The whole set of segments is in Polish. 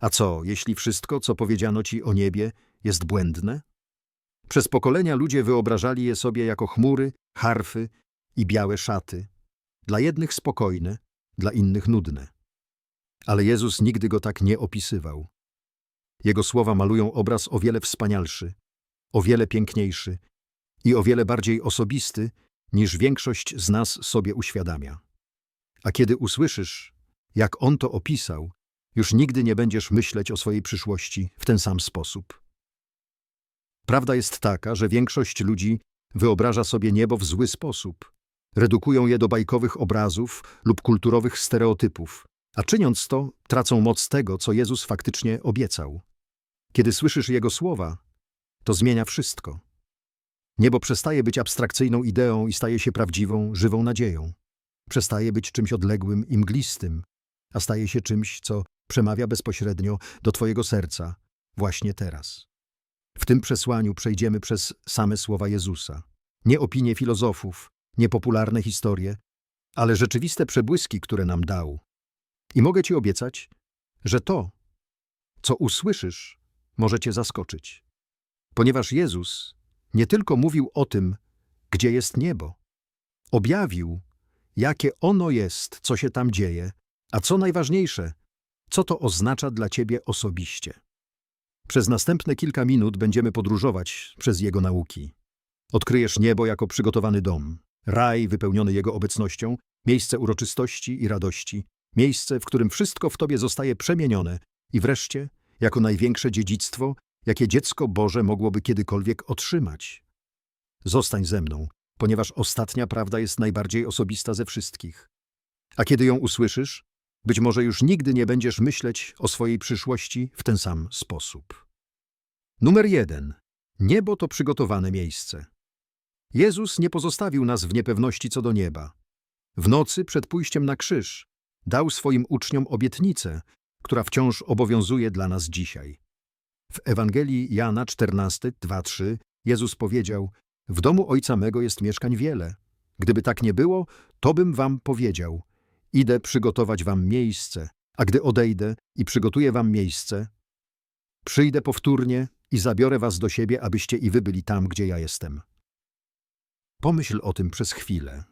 A co, jeśli wszystko, co powiedziano ci o niebie, jest błędne? Przez pokolenia ludzie wyobrażali je sobie jako chmury, harfy i białe szaty. Dla jednych spokojne, dla innych nudne. Ale Jezus nigdy go tak nie opisywał. Jego słowa malują obraz o wiele wspanialszy, o wiele piękniejszy i o wiele bardziej osobisty, niż większość z nas sobie uświadamia. A kiedy usłyszysz, jak on to opisał, już nigdy nie będziesz myśleć o swojej przyszłości w ten sam sposób. Prawda jest taka, że większość ludzi wyobraża sobie niebo w zły sposób. Redukują je do bajkowych obrazów lub kulturowych stereotypów, a czyniąc to, tracą moc tego, co Jezus faktycznie obiecał. Kiedy słyszysz Jego słowa, to zmienia wszystko. Niebo przestaje być abstrakcyjną ideą i staje się prawdziwą, żywą nadzieją. Przestaje być czymś odległym i mglistym, a staje się czymś, co przemawia bezpośrednio do Twojego serca, właśnie teraz. W tym przesłaniu przejdziemy przez same słowa Jezusa. Nie opinie filozofów, nie popularne historie, ale rzeczywiste przebłyski, które nam dał. I mogę Ci obiecać, że to, co usłyszysz, może Cię zaskoczyć. Ponieważ Jezus nie tylko mówił o tym, gdzie jest niebo, objawił, jakie ono jest, co się tam dzieje, a co najważniejsze, co to oznacza dla Ciebie osobiście. Przez następne kilka minut będziemy podróżować przez Jego nauki. Odkryjesz niebo jako przygotowany dom, raj wypełniony Jego obecnością, miejsce uroczystości i radości, miejsce, w którym wszystko w Tobie zostaje przemienione i wreszcie, jako największe dziedzictwo, jakie dziecko Boże mogłoby kiedykolwiek otrzymać. Zostań ze mną, ponieważ ostatnia prawda jest najbardziej osobista ze wszystkich. A kiedy ją usłyszysz, być może już nigdy nie będziesz myśleć o swojej przyszłości w ten sam sposób. Numer jeden. Niebo to przygotowane miejsce. Jezus nie pozostawił nas w niepewności co do nieba. W nocy przed pójściem na krzyż dał swoim uczniom obietnicę, która wciąż obowiązuje dla nas dzisiaj. W Ewangelii Jana 14, 2-3 Jezus powiedział: W domu ojca mego jest mieszkań wiele. Gdyby tak nie było, to bym wam powiedział: Idę przygotować wam miejsce, a gdy odejdę i przygotuję wam miejsce, przyjdę powtórnie i zabiorę was do siebie, abyście i wy byli tam, gdzie ja jestem. Pomyśl o tym przez chwilę.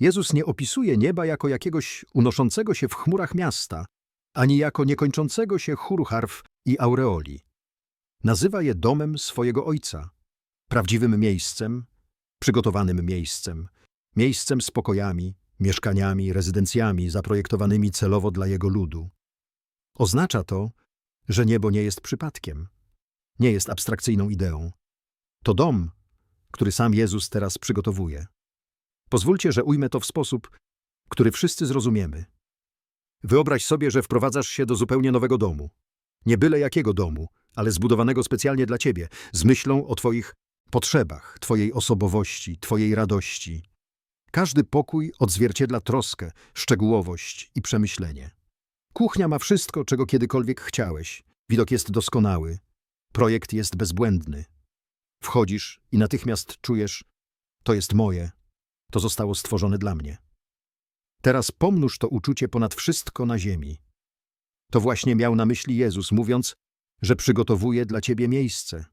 Jezus nie opisuje nieba jako jakiegoś unoszącego się w chmurach miasta, ani jako niekończącego się chóru harf i aureoli. Nazywa je domem swojego Ojca, prawdziwym miejscem, przygotowanym miejscem, miejscem z pokojami, mieszkaniami, rezydencjami zaprojektowanymi celowo dla Jego ludu. Oznacza to, że niebo nie jest przypadkiem, nie jest abstrakcyjną ideą. To dom, który sam Jezus teraz przygotowuje. Pozwólcie, że ujmę to w sposób, który wszyscy zrozumiemy. Wyobraź sobie, że wprowadzasz się do zupełnie nowego domu. Nie byle jakiego domu, ale zbudowanego specjalnie dla ciebie, z myślą o twoich potrzebach, twojej osobowości, twojej radości. Każdy pokój odzwierciedla troskę, szczegółowość i przemyślenie. Kuchnia ma wszystko, czego kiedykolwiek chciałeś. Widok jest doskonały. Projekt jest bezbłędny. Wchodzisz i natychmiast czujesz, to jest moje, to zostało stworzone dla mnie. Teraz pomnóż to uczucie ponad wszystko na ziemi. To właśnie miał na myśli Jezus, mówiąc, że przygotowuje dla ciebie miejsce.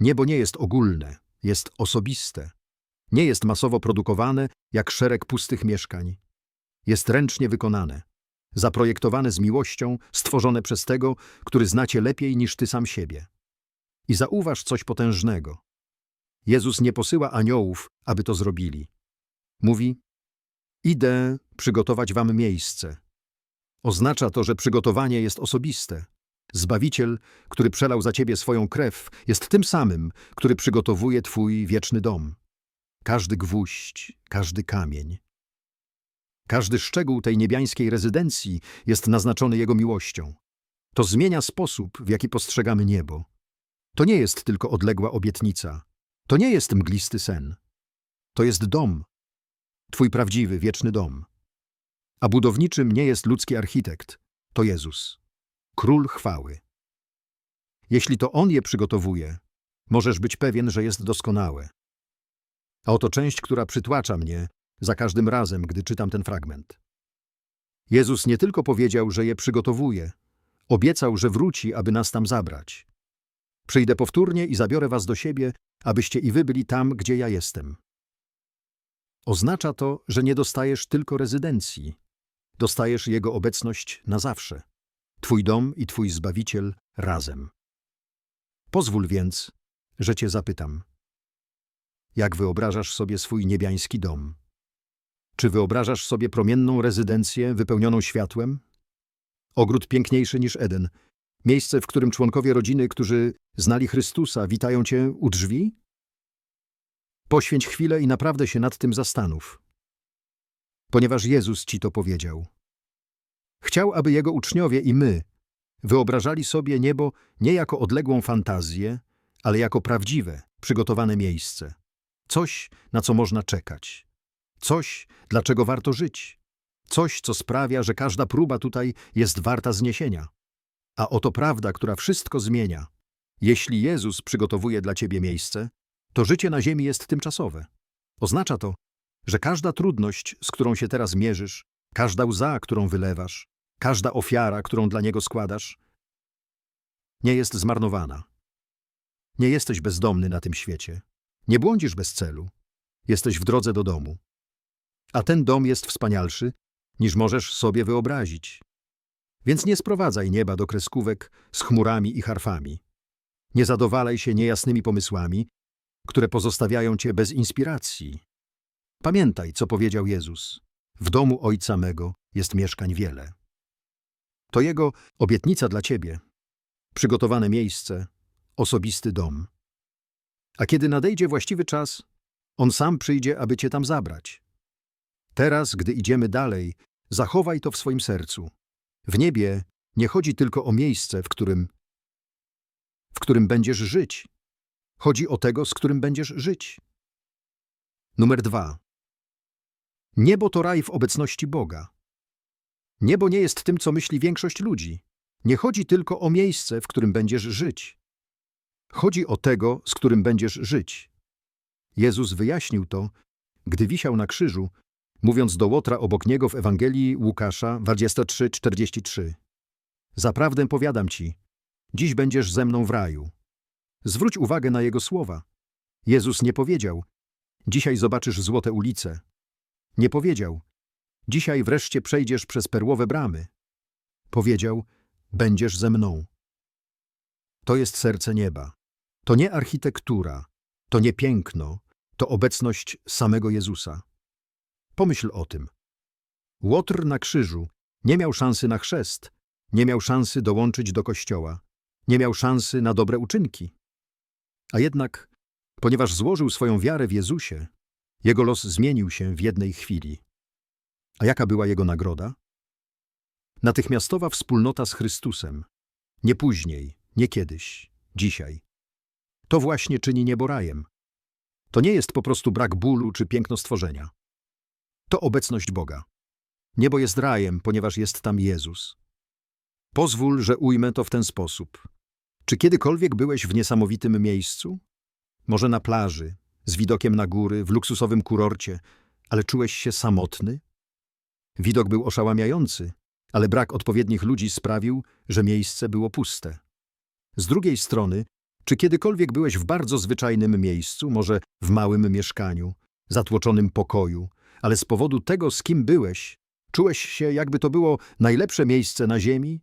Niebo nie jest ogólne, jest osobiste. Nie jest masowo produkowane jak szereg pustych mieszkań. Jest ręcznie wykonane, zaprojektowane z miłością, stworzone przez tego, który znacie lepiej niż ty sam siebie. I zauważ coś potężnego. Jezus nie posyła aniołów, aby to zrobili. Mówi, idę przygotować wam miejsce. Oznacza to, że przygotowanie jest osobiste. Zbawiciel, który przelał za ciebie swoją krew, jest tym samym, który przygotowuje twój wieczny dom. Każdy gwóźdź, każdy kamień. Każdy szczegół tej niebiańskiej rezydencji jest naznaczony Jego miłością. To zmienia sposób, w jaki postrzegamy niebo. To nie jest tylko odległa obietnica. To nie jest mglisty sen. To jest dom. Twój prawdziwy, wieczny dom. A budowniczym nie jest ludzki architekt. To Jezus. Król chwały. Jeśli to On je przygotowuje, możesz być pewien, że jest doskonałe. A oto część, która przytłacza mnie za każdym razem, gdy czytam ten fragment. Jezus nie tylko powiedział, że je przygotowuje, Obiecał, że wróci, aby nas tam zabrać. Przyjdę powtórnie i zabiorę was do siebie, abyście i wy byli tam, gdzie ja jestem. Oznacza to, że nie dostajesz tylko rezydencji. Dostajesz Jego obecność na zawsze. Twój dom i Twój Zbawiciel razem. Pozwól więc, że Cię zapytam. Jak wyobrażasz sobie swój niebiański dom? Czy wyobrażasz sobie promienną rezydencję wypełnioną światłem? Ogród piękniejszy niż Eden. Miejsce, w którym członkowie rodziny, którzy znali Chrystusa, witają Cię u drzwi? Poświęć chwilę i naprawdę się nad tym zastanów. Ponieważ Jezus Ci to powiedział. Chciał, aby Jego uczniowie i my wyobrażali sobie niebo nie jako odległą fantazję, ale jako prawdziwe, przygotowane miejsce. Coś, na co można czekać. Coś, dlaczego warto żyć. Coś, co sprawia, że każda próba tutaj jest warta zniesienia. A oto prawda, która wszystko zmienia. Jeśli Jezus przygotowuje dla ciebie miejsce, to życie na ziemi jest tymczasowe. Oznacza to, że każda trudność, z którą się teraz mierzysz, każda łza, którą wylewasz, każda ofiara, którą dla Niego składasz, nie jest zmarnowana. Nie jesteś bezdomny na tym świecie. Nie błądzisz bez celu. Jesteś w drodze do domu. A ten dom jest wspanialszy, niż możesz sobie wyobrazić. Więc nie sprowadzaj nieba do kreskówek z chmurami i harfami. Nie zadowalaj się niejasnymi pomysłami, które pozostawiają cię bez inspiracji. Pamiętaj, co powiedział Jezus. W domu Ojca mego jest mieszkań wiele. To Jego obietnica dla ciebie. Przygotowane miejsce, osobisty dom. A kiedy nadejdzie właściwy czas, On sam przyjdzie, aby cię tam zabrać. Teraz, gdy idziemy dalej, zachowaj to w swoim sercu. W niebie nie chodzi tylko o miejsce, w którym, w którym będziesz żyć. Chodzi o tego, z którym będziesz żyć. Numer dwa. Niebo to raj w obecności Boga. Niebo nie jest tym, co myśli większość ludzi. Nie chodzi tylko o miejsce, w którym będziesz żyć. Chodzi o tego, z którym będziesz żyć. Jezus wyjaśnił to, gdy wisiał na krzyżu, mówiąc do Łotra obok niego w Ewangelii Łukasza 23:43. Zaprawdę powiadam ci, dziś będziesz ze mną w raju. Zwróć uwagę na jego słowa. Jezus nie powiedział, dzisiaj zobaczysz złote ulice. Nie powiedział, dzisiaj wreszcie przejdziesz przez perłowe bramy. Powiedział, będziesz ze mną. To jest serce nieba. To nie architektura, to nie piękno, to obecność samego Jezusa. Pomyśl o tym. Łotr na krzyżu nie miał szansy na chrzest, nie miał szansy dołączyć do kościoła, nie miał szansy na dobre uczynki. A jednak, ponieważ złożył swoją wiarę w Jezusie, jego los zmienił się w jednej chwili. A jaka była jego nagroda? Natychmiastowa wspólnota z Chrystusem. Nie później, nie kiedyś, dzisiaj. To właśnie czyni niebo rajem. To nie jest po prostu brak bólu czy piękno stworzenia. To obecność Boga. Niebo jest rajem, ponieważ jest tam Jezus. Pozwól, że ujmę to w ten sposób. Czy kiedykolwiek byłeś w niesamowitym miejscu? Może na plaży, z widokiem na góry, w luksusowym kurorcie, ale czułeś się samotny? Widok był oszałamiający, ale brak odpowiednich ludzi sprawił, że miejsce było puste. Z drugiej strony, czy kiedykolwiek byłeś w bardzo zwyczajnym miejscu, może w małym mieszkaniu, zatłoczonym pokoju, ale z powodu tego, z kim byłeś, czułeś się, jakby to było najlepsze miejsce na ziemi?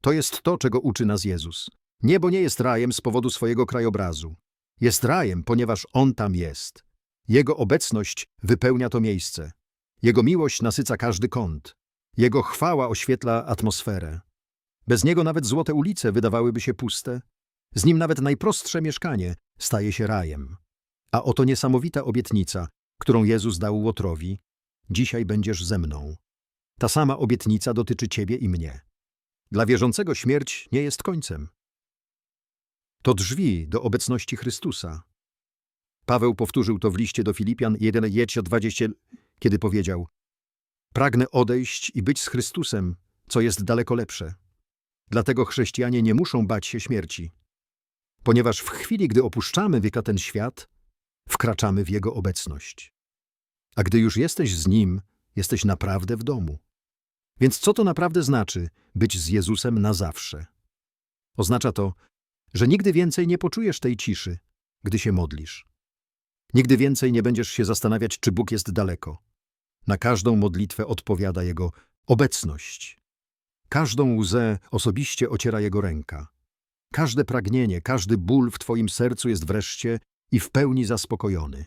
To jest to, czego uczy nas Jezus. Niebo nie jest rajem z powodu swojego krajobrazu. Jest rajem, ponieważ On tam jest. Jego obecność wypełnia to miejsce. Jego miłość nasyca każdy kąt. Jego chwała oświetla atmosferę. Bez Niego nawet złote ulice wydawałyby się puste. Z Nim nawet najprostsze mieszkanie staje się rajem. A oto niesamowita obietnica, którą Jezus dał Łotrowi. Dzisiaj będziesz ze mną. Ta sama obietnica dotyczy Ciebie i mnie. Dla wierzącego śmierć nie jest końcem. To drzwi do obecności Chrystusa. Paweł powtórzył to w liście do Filipian 1:20, kiedy powiedział Pragnę odejść i być z Chrystusem, co jest daleko lepsze. Dlatego chrześcijanie nie muszą bać się śmierci. Ponieważ w chwili, gdy opuszczamy wieka ten świat, wkraczamy w Jego obecność. A gdy już jesteś z Nim, jesteś naprawdę w domu. Więc co to naprawdę znaczy być z Jezusem na zawsze? Oznacza to, że nigdy więcej nie poczujesz tej ciszy, gdy się modlisz. Nigdy więcej nie będziesz się zastanawiać, czy Bóg jest daleko. Na każdą modlitwę odpowiada Jego obecność. Każdą łzę osobiście ociera Jego ręka. Każde pragnienie, każdy ból w Twoim sercu jest wreszcie i w pełni zaspokojony.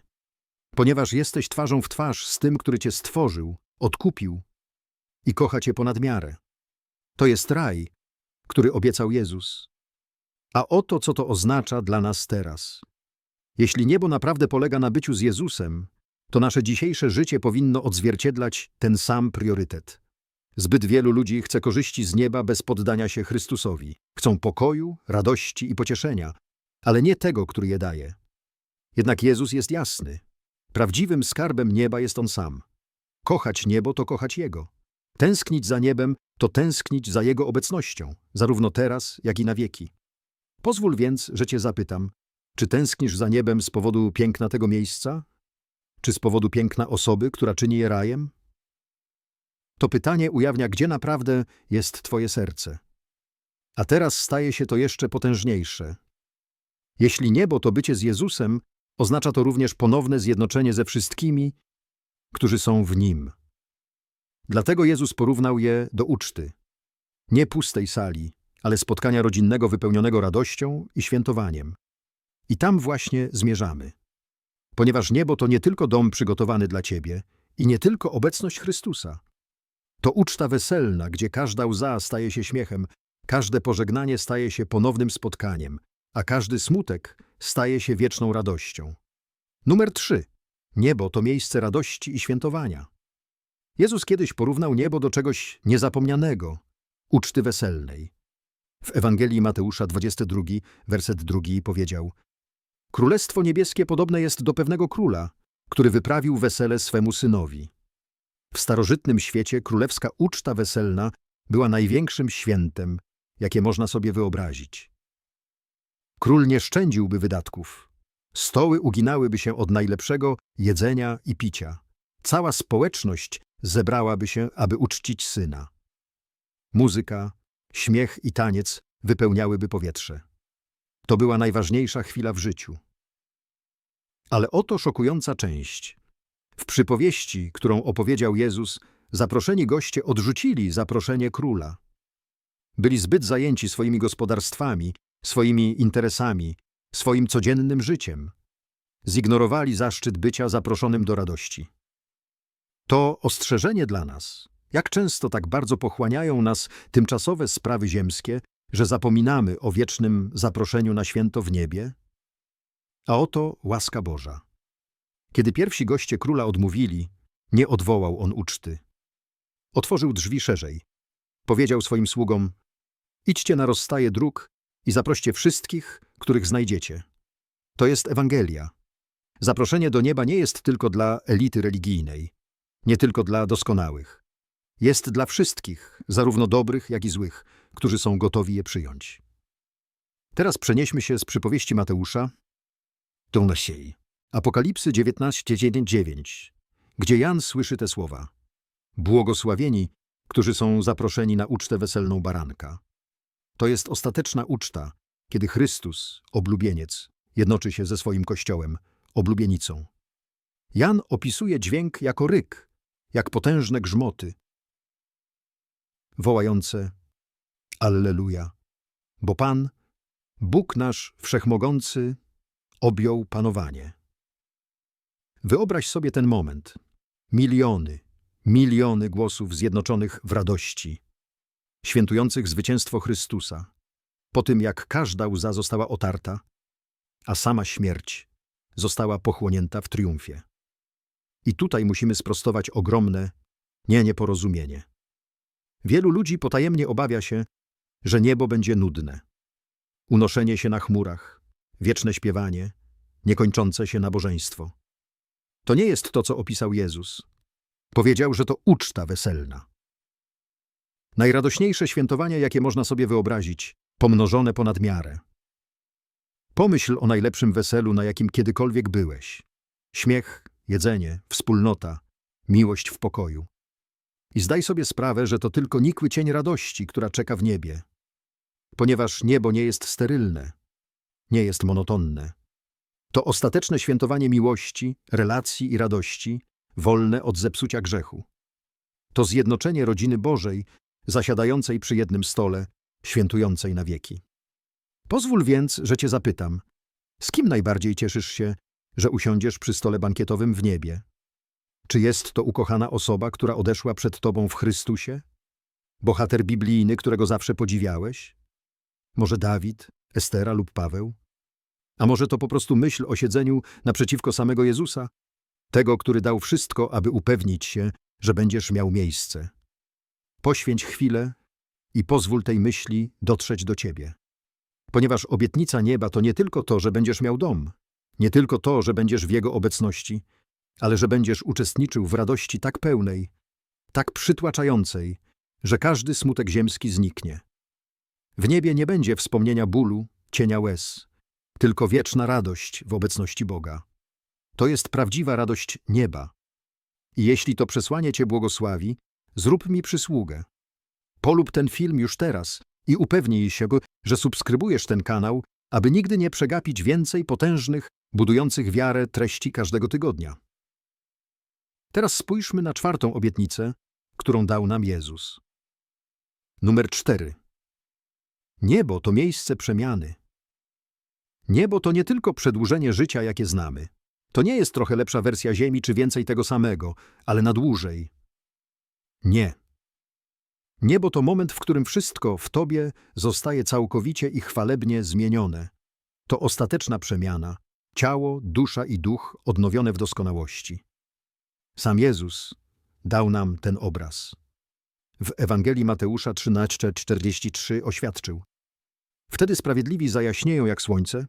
Ponieważ jesteś twarzą w twarz z tym, który Cię stworzył, odkupił i kocha Cię ponad miarę. To jest raj, który obiecał Jezus. A oto, co to oznacza dla nas teraz. Jeśli niebo naprawdę polega na byciu z Jezusem, to nasze dzisiejsze życie powinno odzwierciedlać ten sam priorytet. Zbyt wielu ludzi chce korzyści z nieba bez poddania się Chrystusowi. Chcą pokoju, radości i pocieszenia, ale nie tego, który je daje. Jednak Jezus jest jasny. Prawdziwym skarbem nieba jest On sam. Kochać niebo to kochać Jego. Tęsknić za niebem to tęsknić za Jego obecnością, zarówno teraz, jak i na wieki. Pozwól więc, że Cię zapytam, czy tęsknisz za niebem z powodu piękna tego miejsca? Czy z powodu piękna osoby, która czyni je rajem? To pytanie ujawnia, gdzie naprawdę jest Twoje serce. A teraz staje się to jeszcze potężniejsze. Jeśli niebo to bycie z Jezusem, oznacza to również ponowne zjednoczenie ze wszystkimi, którzy są w Nim. Dlatego Jezus porównał je do uczty. Nie pustej sali, ale spotkania rodzinnego wypełnionego radością i świętowaniem. I tam właśnie zmierzamy. Ponieważ niebo to nie tylko dom przygotowany dla Ciebie i nie tylko obecność Chrystusa. To uczta weselna, gdzie każda łza staje się śmiechem, każde pożegnanie staje się ponownym spotkaniem, a każdy smutek staje się wieczną radością. Numer 3. Niebo to miejsce radości i świętowania. Jezus kiedyś porównał niebo do czegoś niezapomnianego, uczty weselnej. W Ewangelii Mateusza 22, werset 2 powiedział Królestwo niebieskie podobne jest do pewnego króla, który wyprawił wesele swemu synowi. W starożytnym świecie królewska uczta weselna była największym świętem, jakie można sobie wyobrazić. Król nie szczędziłby wydatków. Stoły uginałyby się od najlepszego jedzenia i picia. Cała społeczność zebrałaby się, aby uczcić syna. Muzyka, śmiech i taniec wypełniałyby powietrze. To była najważniejsza chwila w życiu. Ale oto szokująca część. W przypowieści, którą opowiedział Jezus, zaproszeni goście odrzucili zaproszenie króla. Byli zbyt zajęci swoimi gospodarstwami, swoimi interesami, swoim codziennym życiem. Zignorowali zaszczyt bycia zaproszonym do radości. To ostrzeżenie dla nas. Jak często tak bardzo pochłaniają nas tymczasowe sprawy ziemskie, że zapominamy o wiecznym zaproszeniu na święto w niebie? A oto łaska Boża. Kiedy pierwsi goście króla odmówili, nie odwołał on uczty. Otworzył drzwi szerzej. Powiedział swoim sługom: Idźcie na rozstaje dróg i zaproście wszystkich, których znajdziecie. To jest Ewangelia. Zaproszenie do nieba nie jest tylko dla elity religijnej, nie tylko dla doskonałych. Jest dla wszystkich, zarówno dobrych, jak i złych, którzy są gotowi je przyjąć. Teraz przenieśmy się z przypowieści Mateusza do nasiei. Apokalipsy 19:9, gdzie Jan słyszy te słowa. Błogosławieni, którzy są zaproszeni na ucztę weselną baranka. To jest ostateczna uczta, kiedy Chrystus, oblubieniec, jednoczy się ze swoim Kościołem, oblubienicą. Jan opisuje dźwięk jako ryk, jak potężne grzmoty, wołające Alleluja, bo Pan, Bóg nasz Wszechmogący, objął panowanie. Wyobraź sobie ten moment. Miliony, miliony głosów zjednoczonych w radości, świętujących zwycięstwo Chrystusa, po tym jak każda łza została otarta, a sama śmierć została pochłonięta w triumfie. I tutaj musimy sprostować ogromne nie nieporozumienie. Wielu ludzi potajemnie obawia się, że niebo będzie nudne. Unoszenie się na chmurach, wieczne śpiewanie, niekończące się nabożeństwo. To nie jest to, co opisał Jezus. Powiedział, że to uczta weselna. Najradośniejsze świętowania, jakie można sobie wyobrazić, pomnożone ponad miarę. Pomyśl o najlepszym weselu, na jakim kiedykolwiek byłeś. Śmiech, jedzenie, wspólnota, miłość w pokoju. I zdaj sobie sprawę, że to tylko nikły cień radości, która czeka w niebie. Ponieważ niebo nie jest sterylne, nie jest monotonne. To ostateczne świętowanie miłości, relacji i radości, wolne od zepsucia grzechu. To zjednoczenie rodziny Bożej, zasiadającej przy jednym stole, świętującej na wieki. Pozwól więc, że cię zapytam, z kim najbardziej cieszysz się, że usiądziesz przy stole bankietowym w niebie? Czy jest to ukochana osoba, która odeszła przed tobą w Chrystusie? Bohater biblijny, którego zawsze podziwiałeś? Może Dawid, Estera lub Paweł? A może to po prostu myśl o siedzeniu naprzeciwko samego Jezusa? Tego, który dał wszystko, aby upewnić się, że będziesz miał miejsce. Poświęć chwilę i pozwól tej myśli dotrzeć do ciebie. Ponieważ obietnica nieba to nie tylko to, że będziesz miał dom, nie tylko to, że będziesz w jego obecności, ale że będziesz uczestniczył w radości tak pełnej, tak przytłaczającej, że każdy smutek ziemski zniknie. W niebie nie będzie wspomnienia bólu, cienia łez, tylko wieczna radość w obecności Boga. To jest prawdziwa radość nieba. I jeśli to przesłanie Cię błogosławi, zrób mi przysługę. Polub ten film już teraz i upewnij się, że subskrybujesz ten kanał, aby nigdy nie przegapić więcej potężnych, budujących wiarę treści każdego tygodnia. Teraz spójrzmy na czwartą obietnicę, którą dał nam Jezus. Numer cztery. Niebo to miejsce przemiany. Niebo to nie tylko przedłużenie życia, jakie znamy. To nie jest trochę lepsza wersja Ziemi czy więcej tego samego, ale na dłużej. Nie. Niebo to moment, w którym wszystko w Tobie zostaje całkowicie i chwalebnie zmienione. To ostateczna przemiana, ciało, dusza i duch odnowione w doskonałości. Sam Jezus dał nam ten obraz. W Ewangelii Mateusza 13:43 oświadczył: Wtedy sprawiedliwi zajaśnieją jak słońce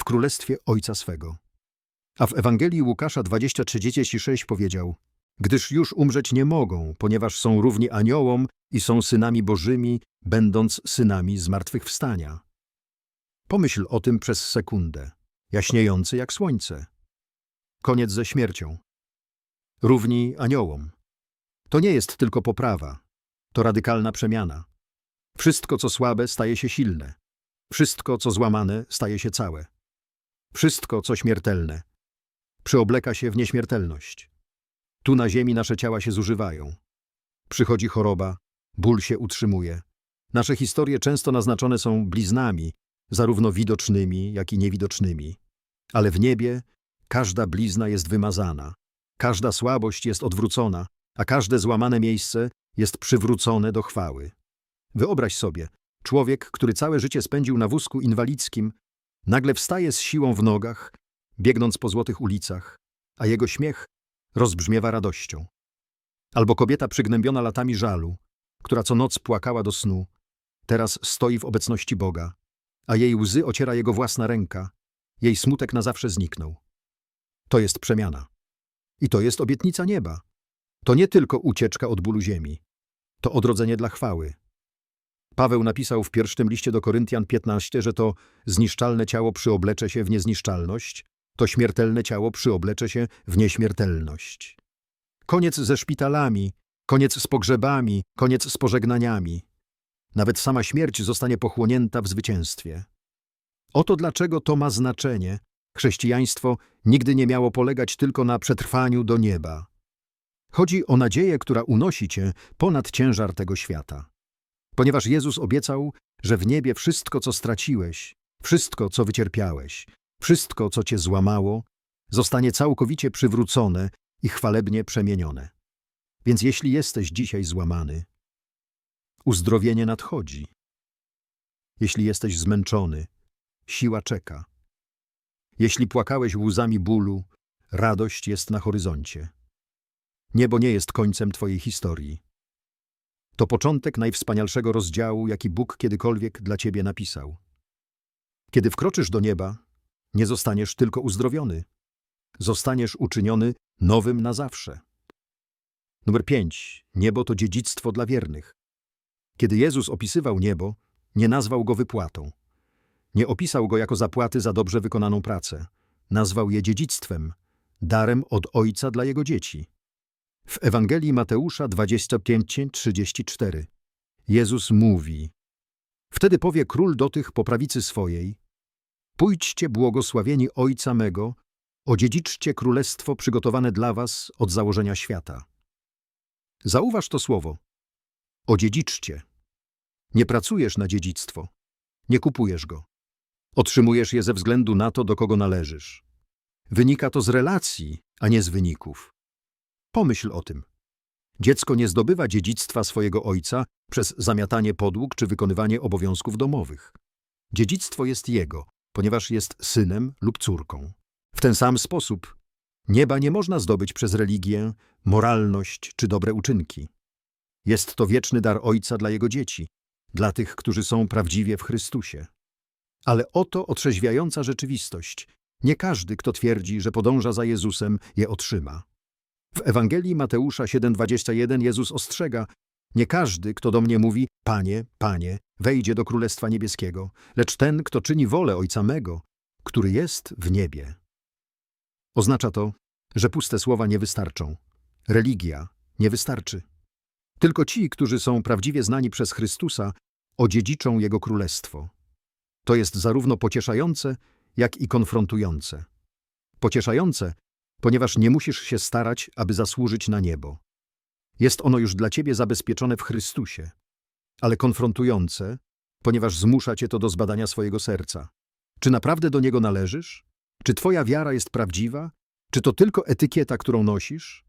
w królestwie Ojca swego. A w Ewangelii Łukasza 20:36 powiedział: Gdyż już umrzeć nie mogą, ponieważ są równi aniołom i są synami bożymi, będąc synami zmartwychwstania. Pomyśl o tym przez sekundę. Jaśniejący jak słońce. Koniec ze śmiercią. Równi aniołom. To nie jest tylko poprawa. To radykalna przemiana. Wszystko, co słabe, staje się silne. Wszystko, co złamane, staje się całe. Wszystko, co śmiertelne, przyobleka się w nieśmiertelność. Tu na ziemi nasze ciała się zużywają. Przychodzi choroba, ból się utrzymuje. Nasze historie często naznaczone są bliznami, zarówno widocznymi, jak i niewidocznymi. Ale w niebie każda blizna jest wymazana, każda słabość jest odwrócona, a każde złamane miejsce jest przywrócone do chwały. Wyobraź sobie, człowiek, który całe życie spędził na wózku inwalidzkim, nagle wstaje z siłą w nogach, biegnąc po złotych ulicach, a jego śmiech rozbrzmiewa radością. Albo kobieta przygnębiona latami żalu, która co noc płakała do snu, teraz stoi w obecności Boga, a jej łzy ociera jego własna ręka, jej smutek na zawsze zniknął. To jest przemiana. I to jest obietnica nieba. To nie tylko ucieczka od bólu ziemi. To odrodzenie dla chwały. Paweł napisał w pierwszym liście do Koryntian 15, że to zniszczalne ciało przyoblecze się w niezniszczalność, to śmiertelne ciało przyoblecze się w nieśmiertelność. Koniec ze szpitalami, koniec z pogrzebami, koniec z pożegnaniami. Nawet sama śmierć zostanie pochłonięta w zwycięstwie. Oto dlaczego to ma znaczenie. Chrześcijaństwo nigdy nie miało polegać tylko na przetrwaniu do nieba. Chodzi o nadzieję, która unosi cię ponad ciężar tego świata. Ponieważ Jezus obiecał, że w niebie wszystko, co straciłeś, wszystko, co wycierpiałeś, wszystko, co cię złamało, zostanie całkowicie przywrócone i chwalebnie przemienione. Więc jeśli jesteś dzisiaj złamany, uzdrowienie nadchodzi. Jeśli jesteś zmęczony, siła czeka. Jeśli płakałeś łzami bólu, radość jest na horyzoncie. Niebo nie jest końcem Twojej historii. To początek najwspanialszego rozdziału, jaki Bóg kiedykolwiek dla Ciebie napisał. Kiedy wkroczysz do nieba, nie zostaniesz tylko uzdrowiony. Zostaniesz uczyniony nowym na zawsze. Numer 5. Niebo to dziedzictwo dla wiernych. Kiedy Jezus opisywał niebo, nie nazwał go wypłatą. Nie opisał go jako zapłaty za dobrze wykonaną pracę. Nazwał je dziedzictwem, darem od Ojca dla jego dzieci. W Ewangelii Mateusza 25:34 Jezus mówi: Wtedy powie król do tych po prawicy swojej: Pójdźcie błogosławieni Ojca mego, odziedziczcie królestwo przygotowane dla was od założenia świata. Zauważ to słowo. Odziedziczcie. Nie pracujesz na dziedzictwo. Nie kupujesz go. Otrzymujesz je ze względu na to, do kogo należysz. Wynika to z relacji, a nie z wyników. Pomyśl o tym. Dziecko nie zdobywa dziedzictwa swojego ojca przez zamiatanie podłóg czy wykonywanie obowiązków domowych. Dziedzictwo jest jego, ponieważ jest synem lub córką. W ten sam sposób nieba nie można zdobyć przez religię, moralność czy dobre uczynki. Jest to wieczny dar Ojca dla Jego dzieci, dla tych, którzy są prawdziwie w Chrystusie. Ale oto otrzeźwiająca rzeczywistość. Nie każdy, kto twierdzi, że podąża za Jezusem, je otrzyma. W Ewangelii Mateusza 7:21 Jezus ostrzega: Nie każdy, kto do mnie mówi: Panie, Panie, wejdzie do Królestwa Niebieskiego, lecz ten, kto czyni wolę Ojca mego, który jest w niebie. Oznacza to, że puste słowa nie wystarczą. Religia nie wystarczy. Tylko ci, którzy są prawdziwie znani przez Chrystusa, odziedziczą Jego Królestwo. To jest zarówno pocieszające, jak i konfrontujące. Pocieszające, ponieważ nie musisz się starać, aby zasłużyć na niebo. Jest ono już dla ciebie zabezpieczone w Chrystusie. Ale konfrontujące, ponieważ zmusza cię to do zbadania swojego serca. Czy naprawdę do niego należysz? Czy twoja wiara jest prawdziwa? Czy to tylko etykieta, którą nosisz?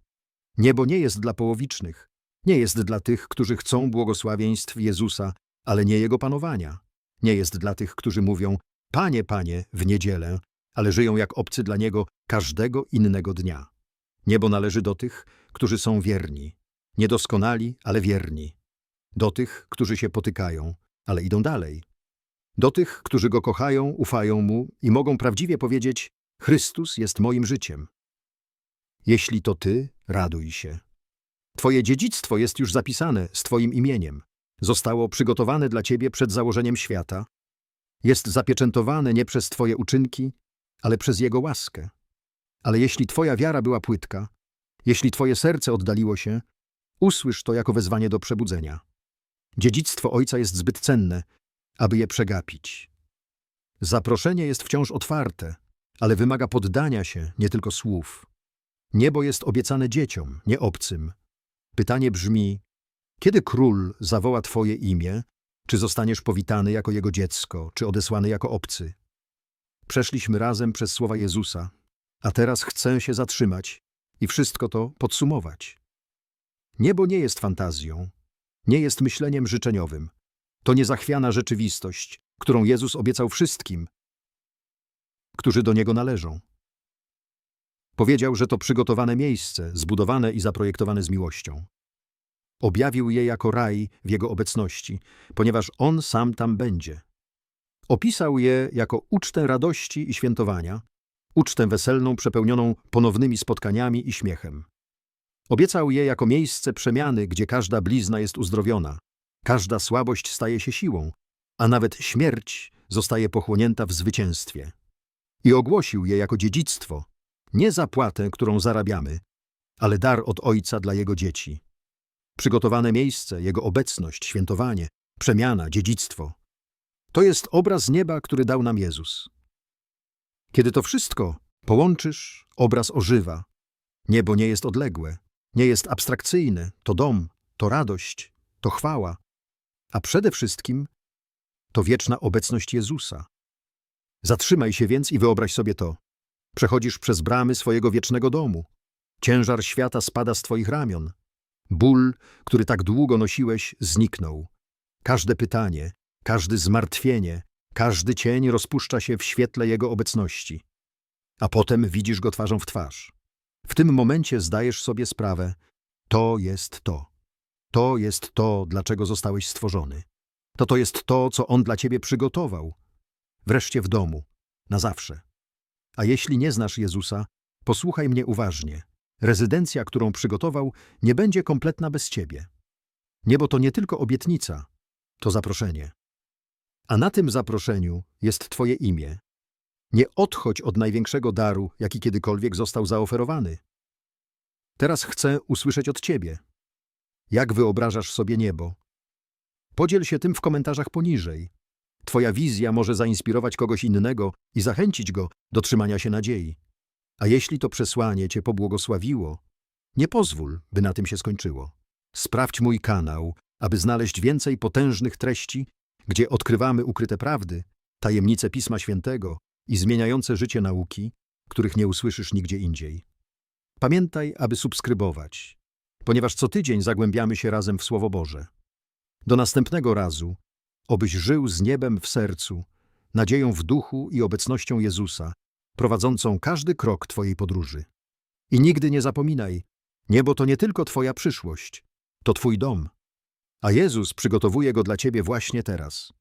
Niebo nie jest dla połowicznych. Nie jest dla tych, którzy chcą błogosławieństw Jezusa, ale nie Jego panowania. Nie jest dla tych, którzy mówią, Panie, Panie, w niedzielę, ale żyją jak obcy dla Niego każdego innego dnia. Niebo należy do tych, którzy są wierni. Niedoskonali, ale wierni. Do tych, którzy się potykają, ale idą dalej. Do tych, którzy Go kochają, ufają Mu i mogą prawdziwie powiedzieć, Chrystus jest moim życiem. Jeśli to Ty, raduj się. Twoje dziedzictwo jest już zapisane z Twoim imieniem. Zostało przygotowane dla Ciebie przed założeniem świata. Jest zapieczętowane nie przez Twoje uczynki, ale przez Jego łaskę. Ale jeśli Twoja wiara była płytka, jeśli Twoje serce oddaliło się, usłysz to jako wezwanie do przebudzenia. Dziedzictwo Ojca jest zbyt cenne, aby je przegapić. Zaproszenie jest wciąż otwarte, ale wymaga poddania się, nie tylko słów. Niebo jest obiecane dzieciom, nie obcym. Pytanie brzmi, kiedy król zawoła Twoje imię, czy zostaniesz powitany jako jego dziecko, czy odesłany jako obcy? Przeszliśmy razem przez słowa Jezusa, a teraz chcę się zatrzymać i wszystko to podsumować. Niebo nie jest fantazją, nie jest myśleniem życzeniowym. To niezachwiana rzeczywistość, którą Jezus obiecał wszystkim, którzy do Niego należą. Powiedział, że to przygotowane miejsce, zbudowane i zaprojektowane z miłością. Objawił je jako raj w Jego obecności, ponieważ On sam tam będzie. Opisał je jako ucztę radości i świętowania, ucztę weselną przepełnioną ponownymi spotkaniami i śmiechem. Obiecał je jako miejsce przemiany, gdzie każda blizna jest uzdrowiona, każda słabość staje się siłą, a nawet śmierć zostaje pochłonięta w zwycięstwie. I ogłosił je jako dziedzictwo, nie zapłatę, którą zarabiamy, ale dar od Ojca dla Jego dzieci. Przygotowane miejsce, Jego obecność, świętowanie, przemiana, dziedzictwo. To jest obraz nieba, który dał nam Jezus. Kiedy to wszystko połączysz, obraz ożywa. Niebo nie jest odległe, nie jest abstrakcyjne, to dom, to radość, to chwała, a przede wszystkim to wieczna obecność Jezusa. Zatrzymaj się więc i wyobraź sobie to. Przechodzisz przez bramy swojego wiecznego domu. Ciężar świata spada z twoich ramion. Ból, który tak długo nosiłeś, zniknął. Każde pytanie, każde zmartwienie, każdy cień rozpuszcza się w świetle Jego obecności. A potem widzisz Go twarzą w twarz. W tym momencie zdajesz sobie sprawę, to jest to. To jest to, dlaczego zostałeś stworzony. To to jest to, co On dla ciebie przygotował. Wreszcie w domu, na zawsze. A jeśli nie znasz Jezusa, posłuchaj mnie uważnie. Rezydencja, którą przygotował, nie będzie kompletna bez ciebie. Niebo to nie tylko obietnica, to zaproszenie. A na tym zaproszeniu jest Twoje imię. Nie odchodź od największego daru, jaki kiedykolwiek został zaoferowany. Teraz chcę usłyszeć od ciebie. Jak wyobrażasz sobie niebo? Podziel się tym w komentarzach poniżej. Twoja wizja może zainspirować kogoś innego i zachęcić go do trzymania się nadziei. A jeśli to przesłanie cię pobłogosławiło, nie pozwól, by na tym się skończyło. Sprawdź mój kanał, aby znaleźć więcej potężnych treści, gdzie odkrywamy ukryte prawdy, tajemnice Pisma Świętego i zmieniające życie nauki, których nie usłyszysz nigdzie indziej. Pamiętaj, aby subskrybować, ponieważ co tydzień zagłębiamy się razem w Słowo Boże. Do następnego razu, obyś żył z niebem w sercu, nadzieją w duchu i obecnością Jezusa, prowadzącą każdy krok Twojej podróży. I nigdy nie zapominaj, niebo to nie tylko Twoja przyszłość, to Twój dom, a Jezus przygotowuje go dla Ciebie właśnie teraz.